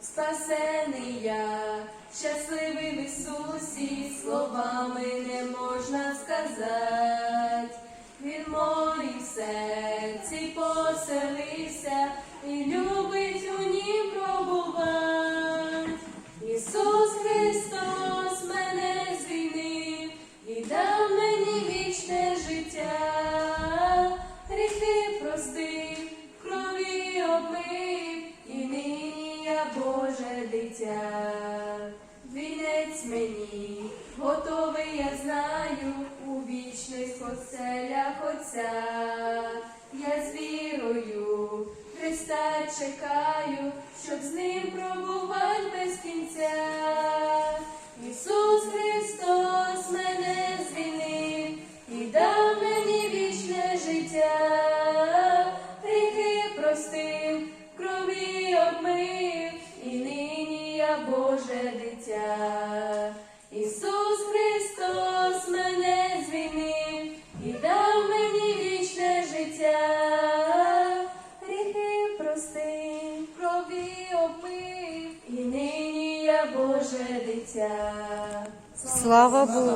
спасений я, щасливий Ісусі, словами не можна сказати. Він в серці поселився і любить Боже дитя. Вінець мені готовий, я знаю, у вічних оселях Отця. Я з вірою Христа чекаю, щоб з ним пробувати без кінця. Ісус Христос мене звільнив і дав мені вічне життя, гріхи простив, крові обмив, і нині я Боже дитя. Ісус Христос мене звільнив і дав мені вічне життя, гріхи простив, крові обмив, і нині я Боже дитя. Слава Богу.